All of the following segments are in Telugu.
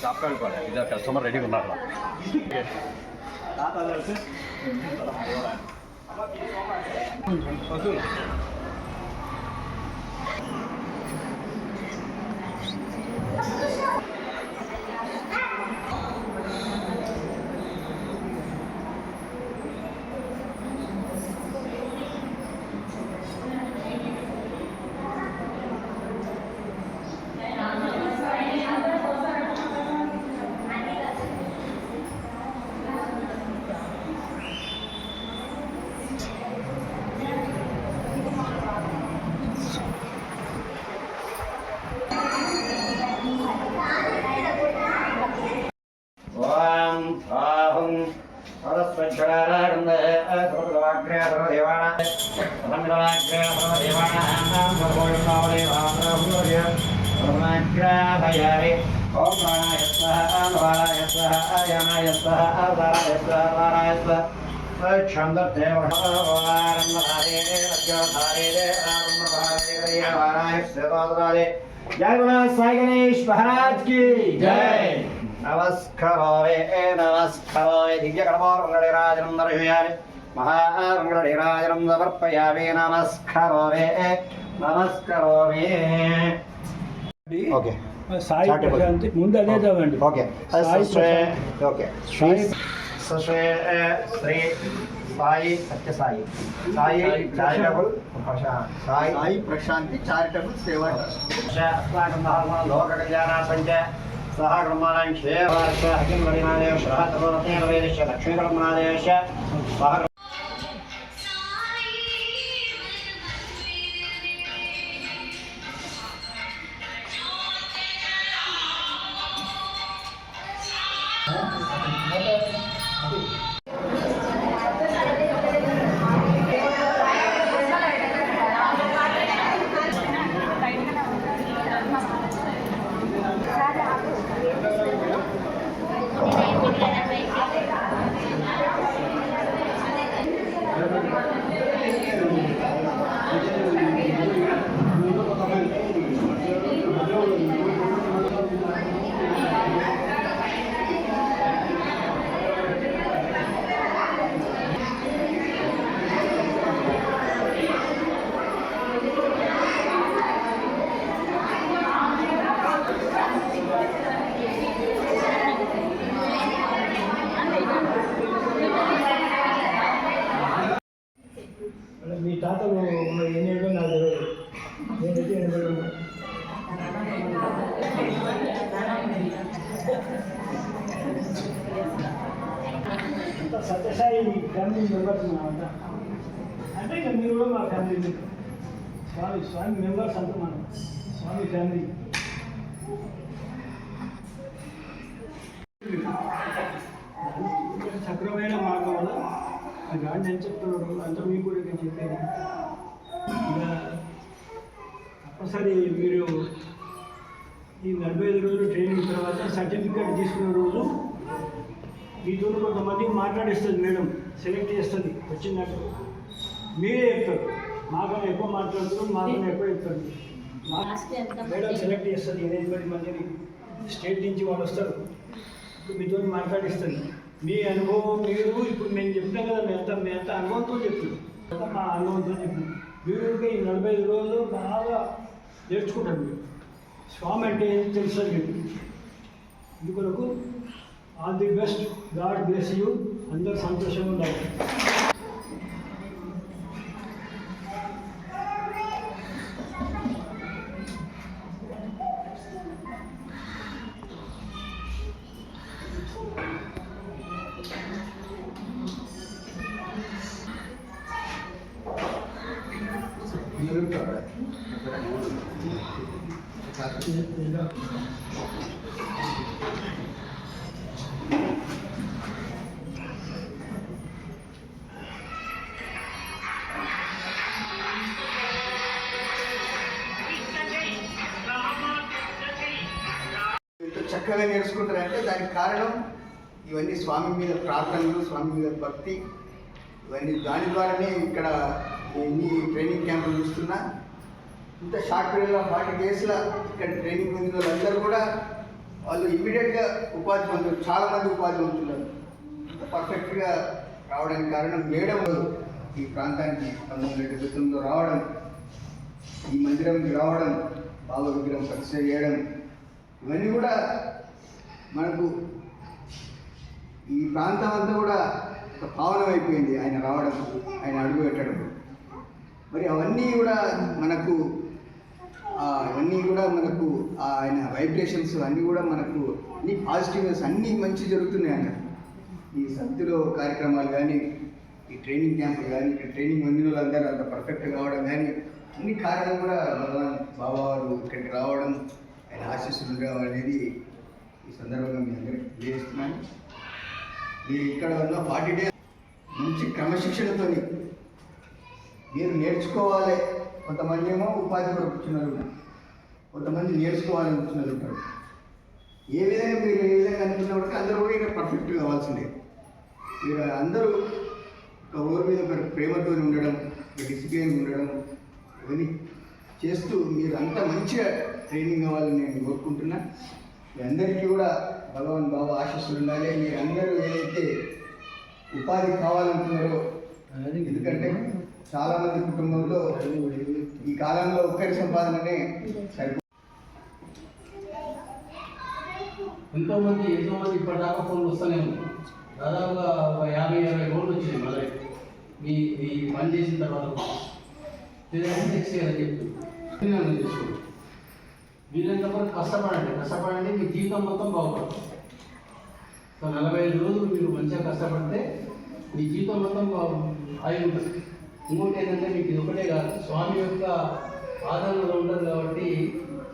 சாப்பாடு பாருங்க இதாக கஸ்டமர் ரெடி பண்ணலாம் 嗯，好，对了。నమస్కారే దివ్యకర్మోరంగడిరాజనం దర్శయామి మహారంగడిరాజనం సమర్పయామి నమస్కారే నమస్కారే ఓకే సాయి చాటే పోయి. ప్రశాంతి ముందు అదే చదవండి okay Sai Shri Prashanti. Okay Shri Shri Shri Sai Satyasai Sai charitable Sai Sai Prashanti charitable Seva trust अस्माकं महात्मा लोककल्याणार्थं च सह ब्रह्माणां क्षेमार्थ अखिल वरिमादेव श्रहतमोरतेन वेदस्य लक्ष्मीब्रह्मणादेवस्य सह మీరు కూడా మా ఫ్యామిలీ స్వామి స్వామి మెంబర్స్ అంతా మనం. స్వామి ఫ్యామిలీ చక్రమైన మార్గం ఆ గాంధీ ఏం చెప్తున్నాడు? అంతా మీకు కూడా నేను చెప్పాను. ఇక తప్పనిసరి మీరు ఈ నలభై ఐదు రోజులు ట్రైనింగ్ తర్వాత సర్టిఫికేట్ తీసుకునే రోజు మీతో కొంతమంది మాట్లాడిస్తుంది మేడం. సెలెక్ట్ చేస్తుంది. వచ్చినట్టు మీరే చెప్తారు. మాకన్నా ఎక్కువ మాట్లాడుతున్నారు మాకన్నా ఎక్కువ చెప్తారు. మేడం సెలెక్ట్ చేస్తుంది ఎనిమిది పది మందిని స్టేట్ నుంచి వాళ్ళు వస్తారు. మీతో మాట్లాడిస్తుంది మీ అనుభవం మీరు ఇప్పుడు మేము చెప్పినాం కదా మీ అంతా మీ అంతా అనుభవంతో చెప్తున్నాం మా అనుభవంతో చెప్పినాం మీరు ఈ నలభై ఐదు రోజులు బాగా నేర్చుకుంటారు మీరు. స్వామి అంటే ఏం తెలుస్తుంది మీకు ఇందుకొరకు all the best. God bless you. అందరు సంతోషంగా ఉండాలి. ఇవన్నీ స్వామి మీద ప్రార్థనలు స్వామి మీద భక్తి. ఇవన్నీ దాని ద్వారానే ఇక్కడ ఎన్ని ట్రైనింగ్ క్యాంపులు చూస్తున్నా. ఇంత షార్ట్ పీరియడ్లో ఫార్టీ డేస్లో ఇక్కడ ట్రైనింగ్ పొందిన వాళ్ళందరూ కూడా వాళ్ళు ఇమీడియట్గా ఉపాధి పొందుతారు. చాలామంది ఉపాధి పొందుతున్నారు. ఇంత పర్ఫెక్ట్గా రావడానికి కారణం మేడం ఈ ప్రాంతానికి పంతొమ్మిది వందల డెబ్బై రావడం ఈ మందిరంకి రావడం బాబా విగ్రహం పరిచయం చేయడం ఇవన్నీ కూడా మనకు ఈ ప్రాంతం అంతా కూడా ఒక పావనం అయిపోయింది ఆయన రావడం ఆయన అడుగు పెట్టడం. మరి అవన్నీ కూడా మనకు అవన్నీ కూడా మనకు ఆయన వైబ్రేషన్స్ అన్నీ కూడా మనకు అన్ని పాజిటివ్నెస్ అన్నీ మంచి జరుగుతున్నాయి అన్న ఈ సంతిలో కార్యక్రమాలు కానీ ఈ ట్రైనింగ్ క్యాంపులు కానీ ఇక్కడ ట్రైనింగ్ పొందిన వాళ్ళందరూ అంత పర్ఫెక్ట్ కావడం కానీ అన్ని కారణం కూడా భగవాన్ బాబా వారు ఇక్కడికి రావడం ఆయన ఆశీస్సులు ఉండడం అనేది ఈ సందర్భంగా మీ అందరికీ తెలియజేస్తున్నాను. ఇక్కడ ఉన్న ఫార్టీ డేస్ మంచి క్రమశిక్షణతోని మీరు నేర్చుకోవాలి. కొంతమంది ఏమో ఉపాధి కూడా కూర్చున్నారు కొంతమంది నేర్చుకోవాలని కూర్చున్నారు ఉంటారు ఏ విధంగా మీరు ఏ విధంగా అనుకున్నప్పటికీ అందరూ కూడా ఇక్కడ పర్ఫెక్ట్ కావాల్సిందే. మీరు అందరూ ఒక ఊరి మీద ఒక ప్రేమతో ఉండడం ఒక డిసిప్లిన్ ఉండడం ఇవన్నీ చేస్తూ మీరు అంత మంచిగా ట్రైనింగ్ అవ్వాలని నేను కోరుకుంటున్నా. మీ అందరికీ కూడా భగవాన్ బాబా ఆశీస్సులు ఉండాలి మీరు అందరూ ఏదైతే ఉపాధి కావాలనుకున్నారో ఎందుకంటే చాలా మంది కుటుంబంలో ఈ కాలంలో ఒక్కరి సంపాదననే సరిపో ఎంతో మంది ఎంతో మంది ఇప్పటిదాకా ఫోన్లు వస్తూనే ఉన్నాయి దాదాపుగా ఒక యాభై అరవై ఫోన్లు వచ్చినాయి దగ్గర. మీ మీ పని చేసిన తర్వాత లేదంటే నెక్స్ట్ ఇయర్ అని చెప్పి నేను చేసుకోండి వీలైనంత వరకు కష్టపడండి. కష్టపడండి మీ జీవితం మొత్తం బాగుపడుతుంది. సో నలభై ఐదు రోజులు మీరు మంచిగా కష్టపడితే మీ జీవితం మొత్తం బాగు అయి ఉంటుంది. ఇంకోటి ఏంటంటే మీకు ఇది ఒకటే కాదు. స్వామి యొక్క ఆదరణలో ఉండదు కాబట్టి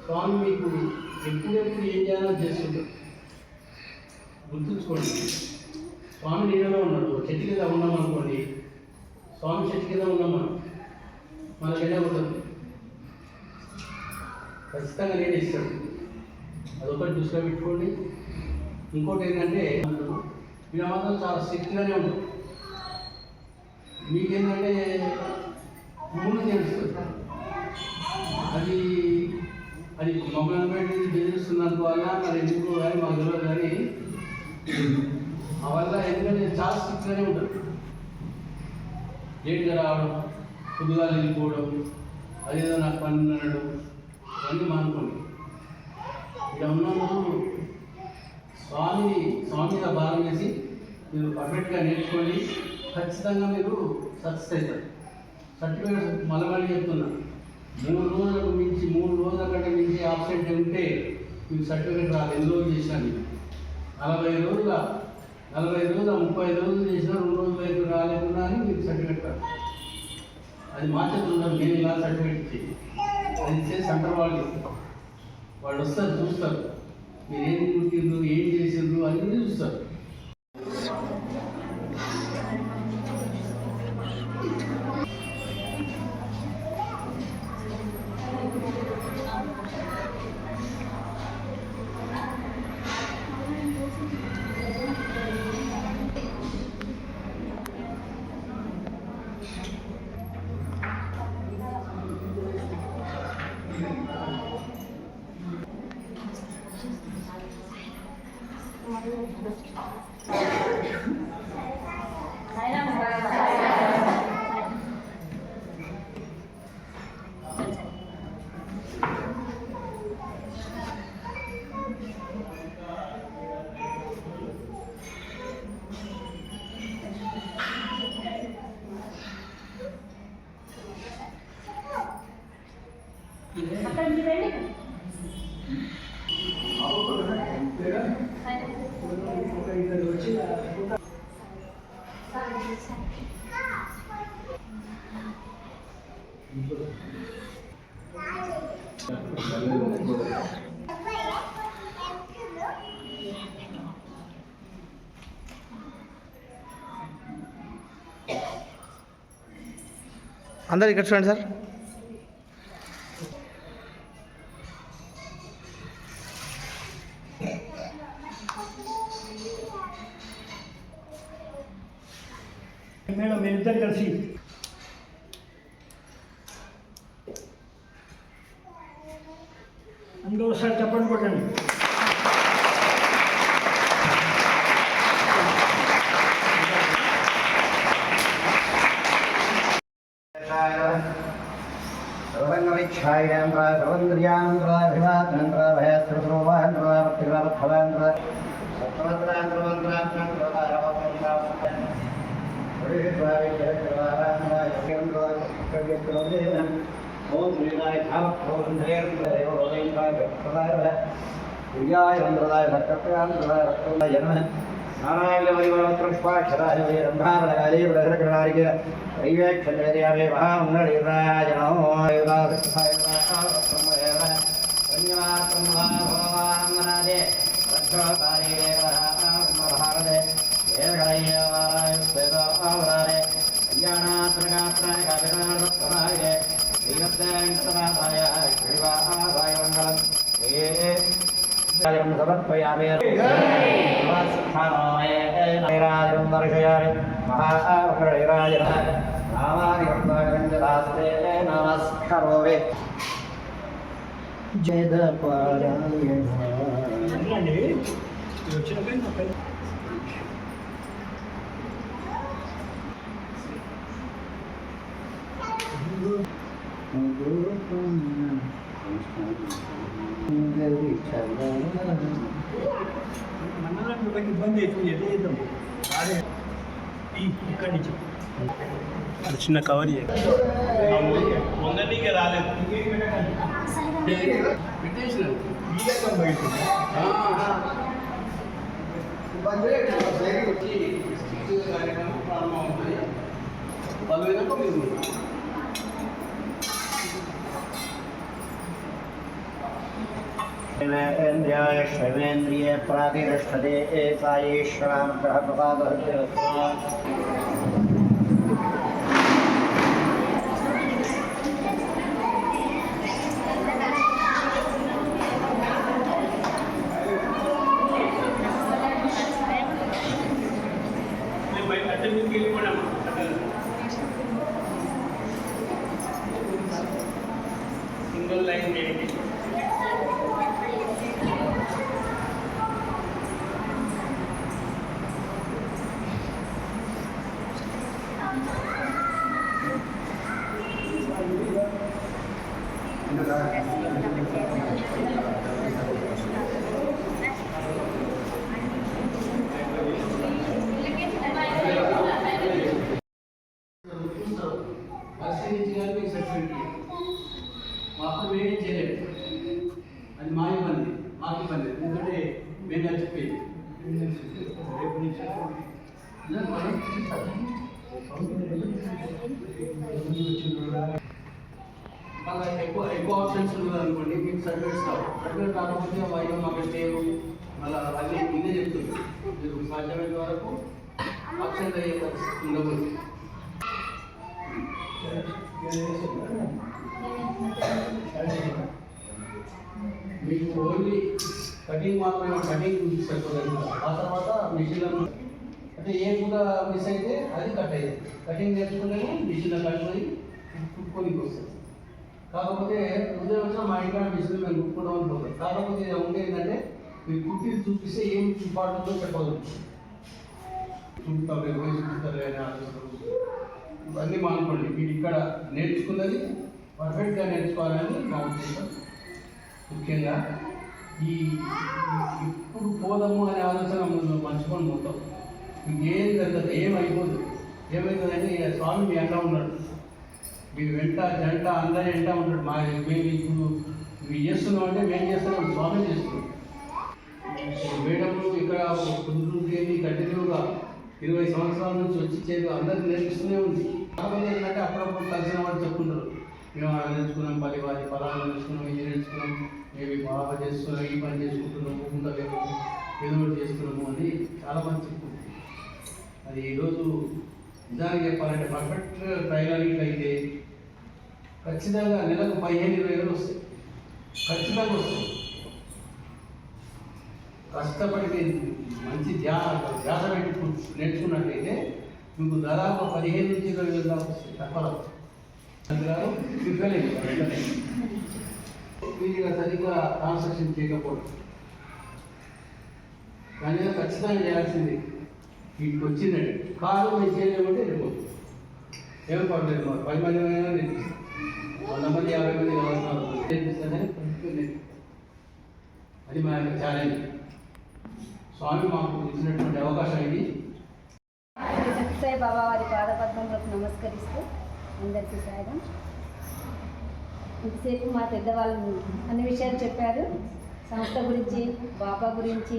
స్వామి మీకు ఎప్పుడెప్పుడు ఏం చేయాలో చేస్తుంటారు? గుర్తుంచుకోండి. స్వామి నీడలో ఉన్నాడు. చెట్టు కింద ఉన్నాం అనుకోండి స్వామి చెట్టు కింద ఉన్నాం మనం మనకి ఎండ ఉంటుంది ఖచ్చితంగా నేను ఇస్తాడు అదొకటి దృష్టిలో పెట్టుకోండి. ఇంకోటి ఏంటంటే మీరు మాత్రం చాలా శక్తిగానే ఉంటుంది మీకేంటంటే ముందు తెలుస్తుంది అది అది మమ్మల్ని పెట్టి బెదిరిస్తున్నంత వల్ల మరి ఎందుకు కానీ మా తెలియదు కానీ ఆ వల్ల ఎందుకంటే చాలా శక్తిగానే ఉంటుంది లేట్గా రావడం పొద్దుగా వెళ్ళిపోవడం అదేదో నాకు పని అనడం ఇవన్నీ మానుకోండి. ఇక్కడ ఉన్నప్పుడు స్వామిని స్వామి మీద భారం చేసి మీరు పర్ఫెక్ట్గా నేర్చుకోండి. ఖచ్చితంగా మీరు సక్సెస్ అవుతారు. సర్టిఫికేట్ మళ్ళీ మళ్ళీ చెప్తున్నా. మూడు రోజులకు మించి మూడు రోజుల కంటే మించి ఆబ్సెంట్ ఉంటే మీకు సర్టిఫికేట్ రాదు. ఎన్ని రోజులు చేసినా మీకు నలభై రోజుల? నలభై రోజుల? ముప్పై రోజులు చేసినా రెండు రోజులు అయితే రాలేకున్నా అని మీకు సర్టిఫికేట్ రాదు. అది మార్చేస్తున్నారు నేను ఇలా సర్టిఫికేట్ ఇచ్చేది. అది అంటారు వాళ్ళు వాళ్ళు వస్తారు చూస్తారు. మీరు ఏం కుట్టిండ్రు ఏం చేసిండ్రు అన్నీ చూస్తారు. అందరు ఇక్కడ చూడండి సార్. ஓம் ஸ்ரீநாய பிரியாயிரம்பிரதாய சக்கரப்பிரதாய ரத்தோதா ஜன நாராயண வரிவரத்ரஷ்பாட்சராய ரம்பாவனகாலே விடகிரகணாரிக வைவேக்ஷந்தேரியாவே மகா முன்னடிராஜனோ ஏகலையா శ్రీమద్గాణాంతర్గాత్రాయకాభిధానప్తరాయ శ్రీమద్వేంకటనాథాయ శ్రీవాహాదాయ మంగళం. సమర్పయామి. దర్శయామి. మహారాయ అక్కడి నుంచి చిన్న కవర్ చేయండి రాలేదు ేంద్రియ ప్రాతిష్టతే ఏ సాయేశ్వరానుగ్రహ ప్రసాద మళ్ళీ ఎక్కువ ఎక్కువ ఆప్షన్స్ ఉన్నది అనుకోండి మీకు సర్టిఫికేట్స్ కావాలి సర్టిఫికేట్ కాకపోతే వాయిదా మాకు చేయవు మళ్ళీ అన్నీ ఇదే చెప్తుంది మీరు సాధ్యమైన వరకు ఆప్షన్ అయ్యే పరిస్థితి ఉండకూడదు. మీకు ఓన్లీ కటింగ్ మాత్రమే కటింగ్ సరిపోతుంది ఆ తర్వాత మిషన్లను అంటే ఏ కూడా మిస్ అయితే అది కట్ అయ్యేది. కటింగ్ నేర్చుకుంటే కట్ కట్టుకొని కుట్టుకొని వస్తుంది. కాకపోతే ఉదయం వచ్చిన మా ఇంట్లో మిషన్ మేము కుట్టుకోవడం అనుకుంటాం కాకపోతే ఇది ఉండే ఏంటంటే మీరు కుట్టి చూపిస్తే ఏం ఇంపార్టెంట్ చెప్పగలుగుతాం చూపుతారు ఎవరు చూపుతారు అని ఆలోచిస్తారు ఇవన్నీ మానుకోండి. మీరు ఇక్కడ నేర్చుకున్నది పర్ఫెక్ట్గా నేర్చుకోవాలని నా ఉద్దేశం. ముఖ్యంగా ఈ ఇప్పుడు పోదాము అనే ఆలోచన ముందు మర్చిపోండి మొత్తం. ఇంకేం జరగదు ఏమైపోదు. అయిపోదు స్వామి మీ అంట ఉన్నాడు. మీ వెంట జంట అందరి ఎంట ఉంటాడు. మా మేము ఇప్పుడు మీరు చేస్తున్నాం అంటే మేము చేస్తున్నాం స్వామి చేస్తున్నాం. మేడము ఇక్కడ కుదురుకేమి కంటిన్యూగా ఇరవై సంవత్సరాల నుంచి వచ్చి చేరు అందరికి నేర్పిస్తూనే ఉంది. కాకపోతే ఏంటంటే అప్పుడప్పుడు కలిసిన వాళ్ళు చెప్పుకుంటారు మేము అలా నేర్చుకున్నాం పది వారి ఫలాలు నేర్చుకున్నాం ఇది నేర్చుకున్నాం మేము బాగా చేస్తున్నాం ఈ పని చేసుకుంటున్నాము ఉండలేము ఏదో ఒకటి చేస్తున్నాము అని చాలా మంచిది అది ఈరోజు నిజానికి చెప్పాలంటే పర్ఫెక్ట్ ట్రైలరింగ్ అయితే ఖచ్చితంగా నెలకు పదిహేను ఇరవై వేలు వస్తాయి. ఖచ్చితంగా వస్తాయి. కష్టపడితే మంచి ధ్యాస పెట్టి నేర్చుకున్నట్లయితే మీకు దాదాపు పదిహేను నుంచి ఇరవై వేలు దాకా వస్తాయి. తక్కువ గారు ప్రిపేర్ మీరు సరిగ్గా ట్రాన్సాక్షన్ చేయకపోవడం. కానీ ఖచ్చితంగా చేయాల్సింది వీటికి వచ్చిందండి కాదు మీరు చేయలేమంటే వెళ్ళిపోతుంది ఏం పర్లేదు మరి పది మంది అయినా నేర్పిస్తాం వంద మంది యాభై మంది కావాలన్నారు నేర్పిస్తానే అది మా యొక్క ఛాలెంజ్ స్వామి మాకు ఇచ్చినటువంటి అవకాశం ఇది. సాయి బాబా వారి పాదపద్మంలోకి నమస్కరిస్తూ అందరికీ సాయం ఇంతసేపు మా పెద్దవాళ్ళు అన్ని విషయాలు చెప్పారు. సంస్థ గురించి బాబా గురించి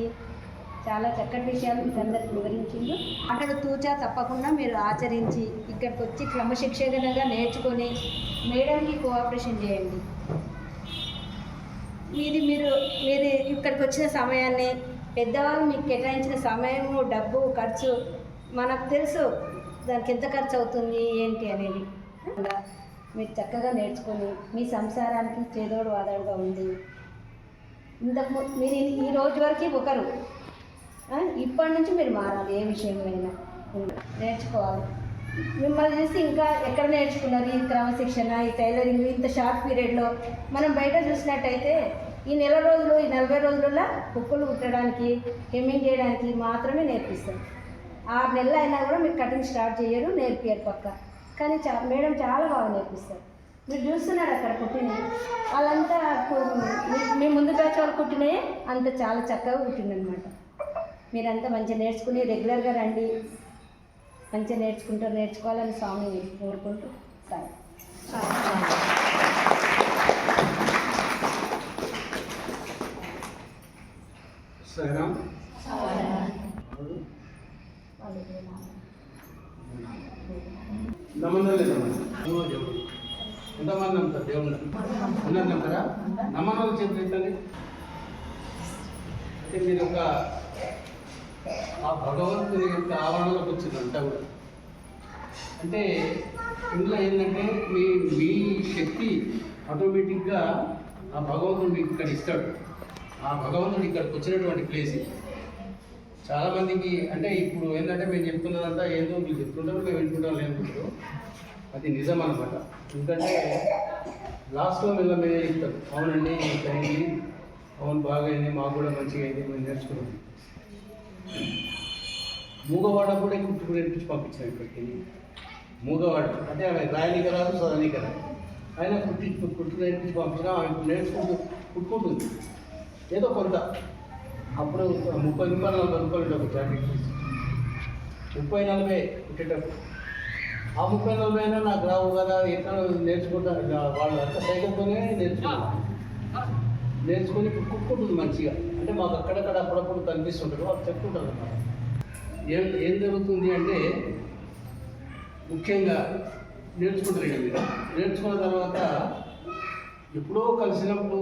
చాలా చక్కటి విషయాలు మీకు అందరికి వివరించింది అక్కడ తూచా తప్పకుండా మీరు ఆచరించి ఇక్కడికి వచ్చి క్రమశిక్షణగా నేర్చుకొని మేడంకి కోఆపరేషన్ చేయండి. ఇది మీరు మీరు ఇక్కడికి వచ్చిన సమయాన్ని పెద్దవాళ్ళు మీకు కేటాయించిన సమయము డబ్బు ఖర్చు మనకు తెలుసు దానికి ఎంత ఖర్చు అవుతుంది ఏంటి అనేది. మీరు చక్కగా నేర్చుకొని మీ సంసారానికి చేదోడు వాదోడుగా ఉంది ఇంతకు మీరు ఈ- రోజు వరకు ఒకరు. ఇప్పటి నుంచి మీరు మారాలి ఏ విషయంలో నేర్చుకోవాలి. మిమ్మల్ని చూసి ఇంకా ఎక్కడ నేర్చుకున్నారు? ఈ క్రమశిక్షణ ఈ టైలరింగ్ ఇంత షార్ట్ పీరియడ్లో? మనం బయట చూసినట్టయితే ఈ నెల రోజులు ఈ నలభై రోజులలో కుక్కలు కుట్టడానికి హెమ్మింగ్ చేయడానికి మాత్రమే నేర్పిస్తారు. ఆరు నెలలు అయినా కూడా మీరు కటింగ్ స్టార్ట్ చేయరు నేర్పియరు పక్క. కానీ చా మేడం చాలా బాగా నేర్పిస్తారు. మీరు చూస్తున్నారు అక్కడ కుట్టిన? వాళ్ళంతా మీ- మీ ముందు బ్యాచ్ వాళ్ళు కుట్టినయే అంత చాలా చక్కగా కుట్టిందనమాట మీరంతా మంచిగా నేర్చుకుని రెగ్యులర్గా రండి. మంచిగా నేర్చుకుంటూ నేర్చుకోవాలని స్వామి కోరుకుంటూ సరే. దేవుడు ఎంతమంది నమ్ముతారు దేవుడు ఉన్నది నమ్ముతారా నమ్మడం చెప్పి ఎత్తండి. అంటే మీరు ఒక ఆ భగవంతుని యొక్క ఆవరణలోకి వచ్చింది అంతా కూడా. అంటే ఇందులో ఏంటంటే మీ మీ శక్తి ఆటోమేటిక్గా ఆ భగవంతుడు మీకు ఇక్కడ ఇస్తాడు. ఆ భగవంతుడు ఇక్కడికి వచ్చినటువంటి ప్లేస్ చాలామందికి అంటే ఇప్పుడు ఏంటంటే మేము చెప్తున్నదంతా ఏందో మీరు చెప్తుంటారు మేము వింటుంటాం లేదు అది నిజం అనమాట ఎందుకంటే లాస్ట్లో మిమ్మల్ని మీరే చెప్తారు అవునండి ఇట్లా అయింది అవును బాగా అయింది మాకు కూడా మంచిగా అయింది మేము నేర్చుకున్నాం. మూగవాడ కూడా కుట్టుకు నేర్పించి పంపించాను ఇక్కడికి మూగవాడు. అంటే ఆమె రాయనిక రాదు చదవనిక రాదు. ఆయన కుట్టి కుట్టు నేర్పించి పంపించినా ఆమె నేర్చుకుంటూ కుట్టుకుంటుంది. ఏదో కొంత. అప్పుడు ముప్పై రూపాయలు నలభై రూపాయలు ఒక జాకెట్ ముప్పై నలభై కుట్టేటప్పుడు ఆ ముప్పై నలభై అయినా నాకు రావు కదా ఎక్కడ నేర్చుకుంటా వాళ్ళు అంత సైకిల్తోనే నేర్చుకున్నాను. నేర్చుకొని ఇప్పుడు కుక్కుంటుంది మంచిగా. అంటే మాకు అక్కడక్కడ అప్పుడప్పుడు కనిపిస్తుంటారు వాళ్ళు చెప్తుంటారు అన్నమాట. ఏం ఏం జరుగుతుంది అంటే ముఖ్యంగా నేర్చుకుంటారు ఇక మీరు. నేర్చుకున్న తర్వాత ఎప్పుడో కలిసినప్పుడు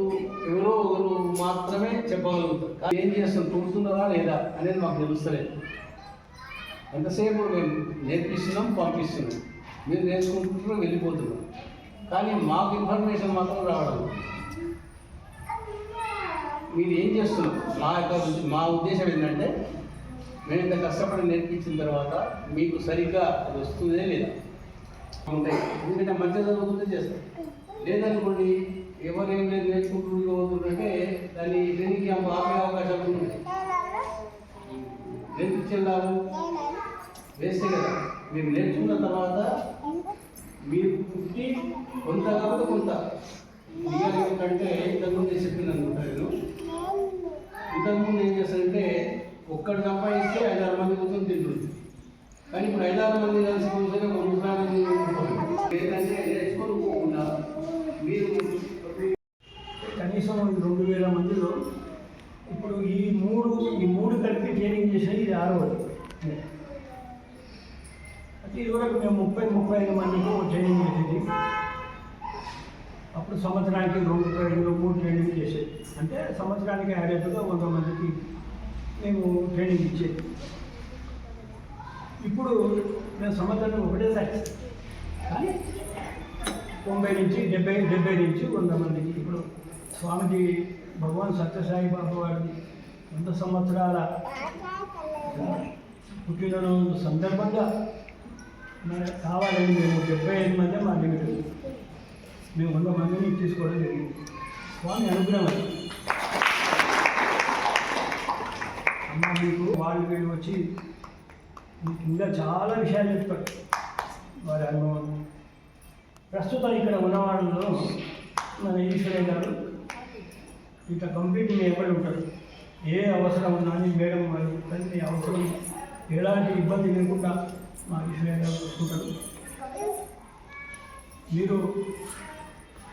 ఎవరో ఒకరు మాత్రమే చెప్పగలుగుతారు. కానీ ఏం చేస్తాం? చూస్తున్నారా లేదా అనేది మాకు తెలుస్తలేదు. ఎంతసేపు మేము నేర్పిస్తున్నాం పంపిస్తున్నాం. మీరు నేర్చుకుంటున్నారు వెళ్ళిపోతున్నారు. కానీ మాకు ఇన్ఫర్మేషన్ మాత్రం రావడం మీరు ఏం చేస్తున్నారు? మా యొక్క మా ఉద్దేశం ఏంటంటే మేము ఇంత కష్టపడి నేర్పించిన తర్వాత మీకు సరిగ్గా అది వస్తుందే లేదా? ఉంటాయి. ఎందుకంటే మధ్య చదువుకుంటే చేస్తాం లేదనుకోండి ఎవరేం లేదు నేర్చుకుంటూ దాన్ని ట్రైనింగ్ క్యాంప్ ఆపే అవకాశాలు ఉన్నాయి? నేర్పించే వేస్తే కదా. మీరు నేర్చుకున్న తర్వాత మీరు పుట్టి కొంత కాబట్టి కొంత. కంటే ఇంతకుముందు చెప్పింది అనుకుంటా నేను. ఇంతకుముందు ఏం చేస్తారంటే ఒక్కడు సంపాదిస్తే ఐదారు మంది కూర్చొని తింటుంది కానీ ఇప్పుడు ఐదారు మంది కలిసి కూర్చొని ఒక ముసలాన్ని పోకుండా మీరు కనీసం రెండు వేల మందిలో ఇప్పుడు ఈ మూడు ఈ మూడు కలిపి ట్రైనింగ్ చేసేది ఇది ఆరవది అయితే ఇదివరకు మేము ముప్పై ముప్పై ఐదు మందికి ట్రైనింగ్ చేసేది. అప్పుడు సంవత్సరానికి రెండు ట్రైనింగ్లు మూడు ట్రైనింగ్ అంటే సంవత్సరానికి యాభైగా వంద మందికి మేము ట్రైనింగ్ ఇచ్చేది. ఇప్పుడు మేము సంవత్సరానికి ఒకటేసారి. కానీ తొంభై నుంచి డెబ్బై డెబ్బై నుంచి వంద మందికి ఇప్పుడు స్వామిజీ భగవాన్ సత్యసాయి బాబు వారిని వంద సంవత్సరాల పుట్టినరోజు సందర్భంగా మన కావాలని మేము డెబ్బై ఐదు మంది మా లిమిట్ మేము వంద మందిని తీసుకోవడం జరిగింది. స్వామి అనుగ్రహం అమ్మ మీకు వాళ్ళు వీళ్ళు వచ్చి మీకు ఇంకా చాలా విషయాలు చెప్తారు. వారి అనుభవం. ప్రస్తుతం ఇక్కడ ఉన్నవాళ్ళలో మన ఈశ్వరయ్య గారు ఇక కంప్లీట్ ఎవరు ఉంటారు. ఏ అవసరం ఉన్నా అని మేడం వాళ్ళు తల్లి అవసరం ఎలాంటి ఇబ్బంది లేకుండా మా ఈశ్వరయ్య గారు చూసుకుంటారు. మీరు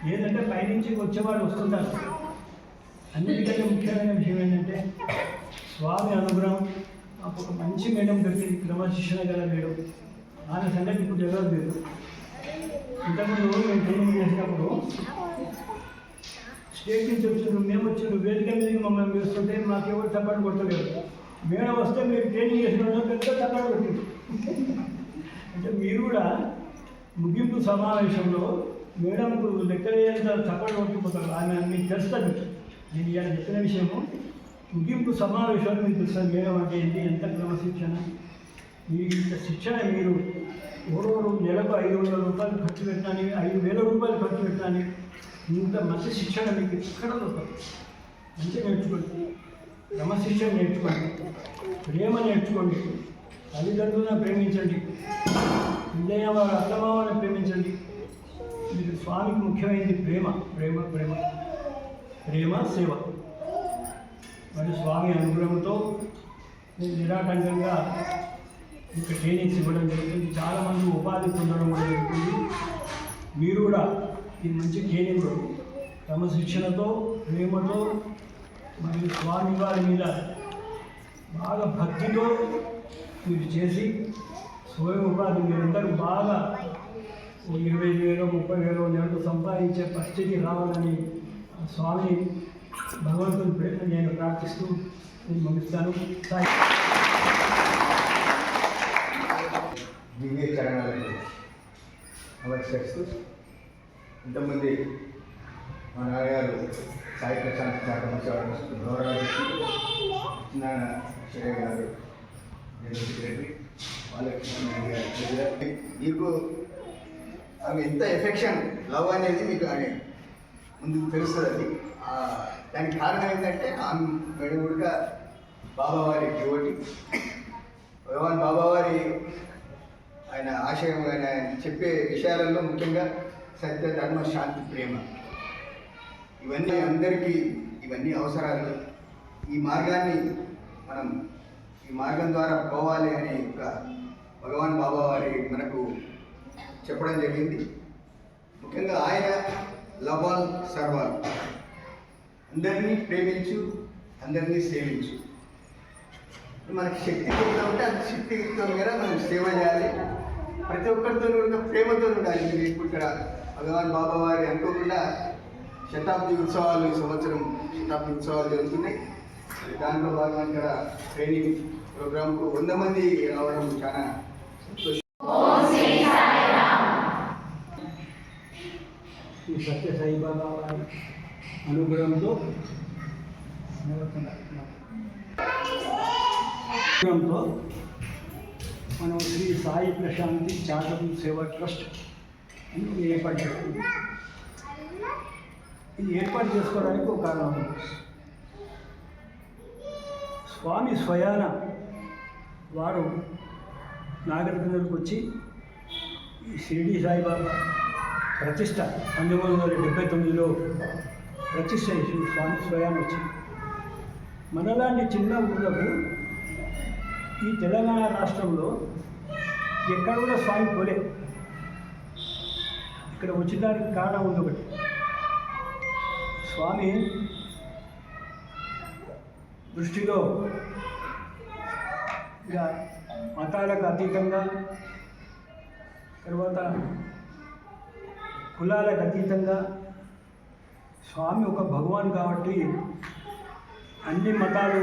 ఏదంటే పైనుంచి వచ్చేవాడు వస్తుంటారు. అన్నిటికంటే ముఖ్యమైన విషయం ఏంటంటే స్వామి అనుగ్రహం మాకు ఒక మంచి మేడం దొరికింది క్రమశిక్షణ గల మేడం. ఆమె సంగతి ఇప్పుడు ఎవరు లేదు ఇంతకుముందు మేము ట్రైనింగ్ చేసినప్పుడు స్టేట్ నుంచి వచ్చిండ్రు మేము వచ్చిండ్రు వేదిక మీదకి మమ్మల్ని వేస్తుంటే మాకు ఎవరు చప్పట్లు కొట్టలేదు. మేడం వస్తే మీరు ట్రైనింగ్ చేసిన పెద్ద చప్పట్లు కొట్టింది. అంటే మీరు కూడా ముగింపు సమావేశంలో మేడంకు లెక్కలేంత చప్పటి కొట్టిపోతారు ఆమె మీకు తెలుస్తుంది నేను ఇవాళ చెప్పిన విషయము ముగింపు సమావేశాలు మీకు తెలుస్తుంది మేడం అంటే ఏంటి? ఎంత క్రమశిక్షణ మీ ఇంత శిక్షణ మీరు ఓరోరు నెలకు ఐదు వందల రూపాయలు ఖర్చు పెట్టాలి ఐదు వేల రూపాయలు ఖర్చు పెట్టాలి. ఇంత మంచి శిక్షణ మీకు ఎక్కడ దొరకదు? మంచిగా నేర్చుకోండి. క్రమశిక్షణ నేర్చుకోండి. ప్రేమ నేర్చుకోండి. తల్లిదండ్రులను ప్రేమించండి. విజయ వారు అత్తమామని ప్రేమించండి. ఇది స్వామికి ముఖ్యమైనది ప్రేమ ప్రేమ ప్రేమ ప్రేమ సేవ. మరి స్వామి అనుగ్రహంతో నిరాటంకంగా ఇంకా ట్రైనింగ్స్ ఇవ్వడం జరుగుతుంది చాలామంది ఉపాధి పొందడం కూడా జరుగుతుంది మీరు కూడా ఈ మంచి ట్రైనింగ్ క్రమశిక్షణతో ప్రేమతో మరియు స్వామి వారి మీద బాగా భక్తితో మీరు చేసి స్వయం ఉపాధి మీరందరూ బాగా ఇరవై వేలు ముప్పై వేలు నెలలు సంపాదించే పరిస్థితి రావాలని స్వామి భగవంతుని ప్రేమ నేను ప్రార్థిస్తూ నేను ముగిస్తాను సాయి. దివ్య చరణాలను నమస్కరిస్తూ ఇంతమంది మా నాన్నగారు సాయి ప్రశాంత్ చాటమచారు గౌరవానికి నాన్న శరయ్య గారు నేను సెక్రటరీ వాళ్ళకి మీకు ఆమె ఎంత ఎఫెక్షన్ లవ్ అనేది మీకు ఆమె ముందుకు తెలుస్తుంది అది దానికి కారణం ఏంటంటే ఆమె మేడం బాబావారి జ్యోటి భగవాన్ బాబావారి ఆయన ఆశయం ఆయన చెప్పే విషయాలలో ముఖ్యంగా సత్య ధర్మ శాంతి ప్రేమ. ఇవన్నీ అందరికీ ఇవన్నీ అవసరాలు. ఈ మార్గాన్ని మనం ఈ మార్గం ద్వారా పోవాలి అని ఒక భగవాన్ బాబా వారి మనకు చెప్పడం జరిగింది. ముఖ్యంగా ఆయన లవాల్ సర్వాల్. అందరినీ ప్రేమించు అందరినీ సేవించు. మనకి శక్తి ఎంత ఉంటే అంత శక్తితో మేర మనం సేవ చేయాలి. ప్రతి ఒక్కరితో కూడా ప్రేమతో ఉండాలి. మీరు ఇప్పుడు ఇక్కడ భగవాన్ బాబా వారి అనుకోకుండా శతాబ్ది ఉత్సవాలు ఈ సంవత్సరం శతాబ్ది ఉత్సవాలు జరుగుతున్నాయి. దాంట్లో భాగంగా ఇక్కడ ట్రైనింగ్ ప్రోగ్రాంకు వంద మంది రావడం చాలా ఈ సత్య సాయిబాబా వారి అనుగ్రహంతో అనుగ్రహంతో మనం శ్రీ సాయి ప్రశాంతి చారిటబుల్ సేవా ట్రస్ట్ అని ఏర్పాటు చేసుకుంటాం. ఇది ఏర్పాటు చేసుకోవడానికి ఒక కారణం స్వామి స్వయాన వారు నాగరికతలకు వచ్చి ఈ షిరిడి సాయిబాబా ప్రతిష్ట పంతొమ్మిది వందల డెబ్బై తొమ్మిదిలో ప్రతిష్ట చేసి స్వామి స్వయం వచ్చింది మనలాంటి చిన్న ఊళ్ళకు ఈ తెలంగాణ రాష్ట్రంలో ఎక్కడ కూడా స్వామి పోలే. ఇక్కడ వచ్చేదానికి కారణం ఉంది ఒకటి. స్వామి దృష్టిలో ఇక మతాలకు అతీతంగా తర్వాత కులాలకు అతీతంగా స్వామి ఒక భగవాన్ కాబట్టి అన్ని మతాలు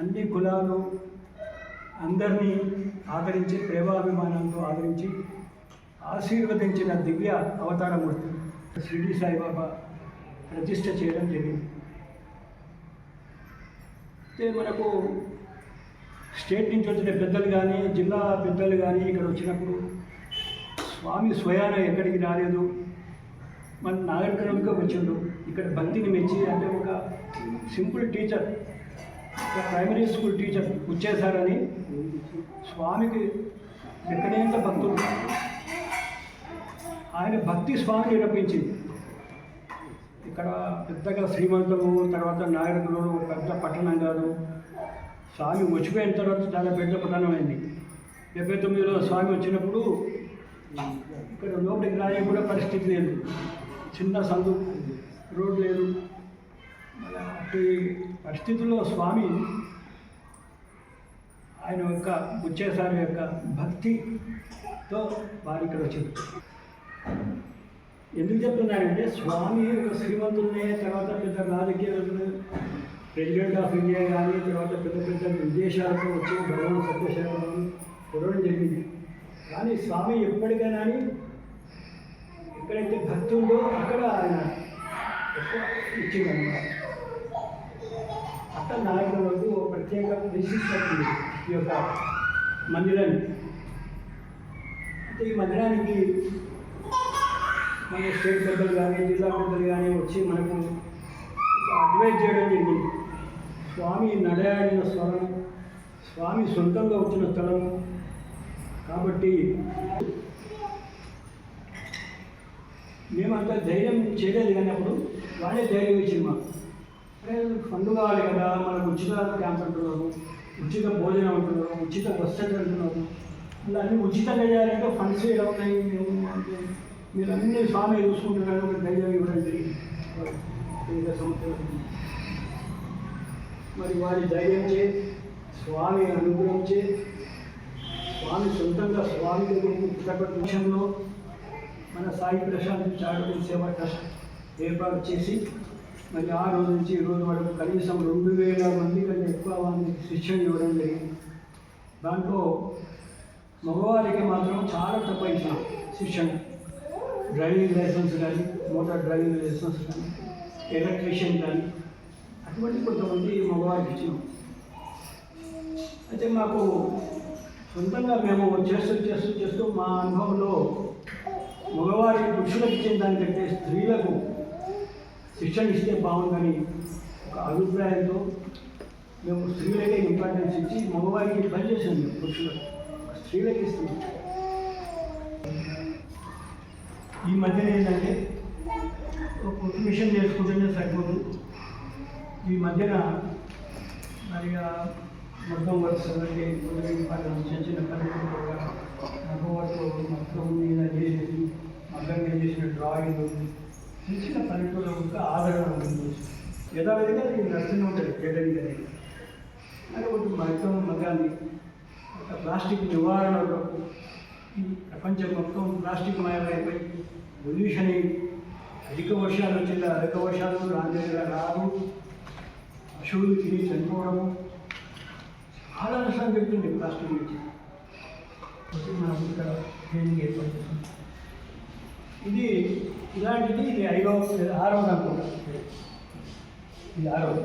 అన్ని కులాలు అందరినీ ఆదరించి ప్రేమాభిమానంతో ఆదరించి ఆశీర్వదించిన దివ్య అవతారమూర్తి షిరిడి సాయిబాబా ప్రతిష్ట చేయడం జరిగింది. అయితే మనకు స్టేట్ నుంచి వచ్చిన పెద్దలు కానీ జిల్లా పెద్దలు కానీ ఇక్కడ వచ్చినప్పుడు స్వామి స్వయాన ఎక్కడికి రాలేదు. మన నాగరికరంగా వచ్చిండు. ఇక్కడ భక్తిని మెచ్చి అంటే ఒక simple teacher primary school teacher వచ్చేసారని స్వామికి ఎక్కడేంత భక్తులు ఆయన భక్తి స్వామిని నిరూపించింది ఇక్కడ పెద్దగా శ్రీమంతము తర్వాత నాగరికులు పెద్ద పట్టణం కాదు. స్వామి వచ్చిపోయిన తర్వాత చాలా పెద్ద పట్టణం అయింది. డెబ్బై తొమ్మిదిలో స్వామి వచ్చినప్పుడు ఇక్కడ లోపలికి రాయే కూడా పరిస్థితి లేదు. చిన్న సందు రోడ్ లేదు. అలాంటి పరిస్థితుల్లో స్వామి ఆయన యొక్క బుచ్చేసారి యొక్క భక్తితో వారు ఇక్కడ వచ్చారు. ఎందుకు చెప్తున్నారంటే స్వామి యొక్క శ్రీమంతులనే తర్వాత పెద్ద రాజకీయాలు ప్రెసిడెంట్ ఆఫ్ ఇండియా కానీ తర్వాత పెద్ద పెద్ద విదేశాలకు వచ్చి భగవాన్ సత్యశాలను చూడడం జరిగింది. కానీ స్వామి ఎప్పటికైనా ఎక్కడైతే భక్తి ఉందో అక్కడ ఆయన ఎక్కువ ఇచ్చిందన్నమాట. అక్కడ నాయకులకు ఒక ప్రత్యేక విశిష్టం ఈ యొక్క మందిరానికి అంటే ఈ మందిరానికి మన స్టేట్ పెద్దలు కానీ జిల్లా పెద్దలు కానీ వచ్చి మనకు అడ్వైజ్ చేయడం జరిగింది. స్వామి నడయాడిన స్వరం స్వామి సొంతంగా వచ్చిన స్థలం కాబట్టి మేమంతా ధైర్యం చేయలేదు కానీ అప్పుడు వాళ్ళే ధైర్యం ఇచ్చింది మాకు. అరే ఫండ్ కావాలి కదా మనకు ఉచిత క్యాంప్ అంటున్నారు ఉచిత భోజనం అంటున్నారు ఉచిత వసతి అంటున్నారు ఇలా అన్నీ ఉచితంగా చేయాలంటే ఫండ్స్ ఎలా ఉన్నాయి? మేము అంటే మీరు అన్ని స్వామి చూసుకుంటున్నారు ఒక ధైర్యం ఇవ్వడం జరిగింది. వివిధ మరి వారి ధైర్యం చే స్వామి అనుగ్రహం చే స్వామి సొంతంగా స్వామి దగ్గరికి పుట్టపట్టు విషయంలో మన సాయి ప్రశాంత్ చారిటబుల్ సేవా ట్రస్ట్ ఏర్పాటు చేసి మరి ఆ రోజు నుంచి ఈ రోజు వరకు కనీసం రెండు వేల మంది కంటే ఎక్కువ మంది శిక్షణ ఇవ్వడం జరిగింది. దాంట్లో మగవారికి మాత్రం చాలా తక్కువ ఇచ్చిన శిక్షణ. డ్రైవింగ్ లైసెన్స్ కానీ మోటార్ డ్రైవింగ్ లైసెన్స్ కానీ ఎలక్ట్రీషియన్ కానీ అటువంటి కొంతమంది మగవారికి ఇచ్చినాం. అయితే మాకు సొంతంగా మేము చేస్తూ చేస్తూ చేస్తూ మా అనుభవంలో మగవారి పురుషులకు ఇచ్చిన దానికంటే స్త్రీలకు శిక్షణ ఇస్తే బాగుందని ఒక అభిప్రాయంతో మేము స్త్రీలకే ఇంపార్టెన్స్ ఇచ్చి మగవారికి పనిచేసాం మేము పురుషులకు. స్త్రీలకి ఇస్తున్నాం. ఈ మధ్యన ఏంటంటే ఒక మిషన్ చేసుకుంటేనే సరిపోదు ఈ మధ్యన మరి ఆ మొత్తం వరుసలకి చిన్న చిన్న పనులు కూడా మగవాళ్ళు మొత్తం మీద చేసేసి మగ్గంగా చేసిన డ్రాయింగ్ చిన్న చిన్న పల్లెటూరు ఇంకా ఆదరణ ఉంటుంది యథావిధిగా ఇది నడుస్తూనే ఉంటుంది కేటరింగ్ అనేది. అది ఒకటి మగ్గం మగ్గాన్ని ఒక ప్లాస్టిక్ నివారణ కొరకు ఈ ప్రపంచం మొత్తం ప్లాస్టిక్ మయమైపోయి పొల్యూషన్ అధిక వర్షాలు వచ్చిందా అధిక వర్షాలు రాని రావు. పశువులు తిని చనిపోవడము. చాలా నష్టం జరుగుతుంది ప్లాస్టిక్ నుంచి ఇది ఇలాంటిది ఇది ఐదవ ఆరవది అనుకుంటా ఇది ఆరవది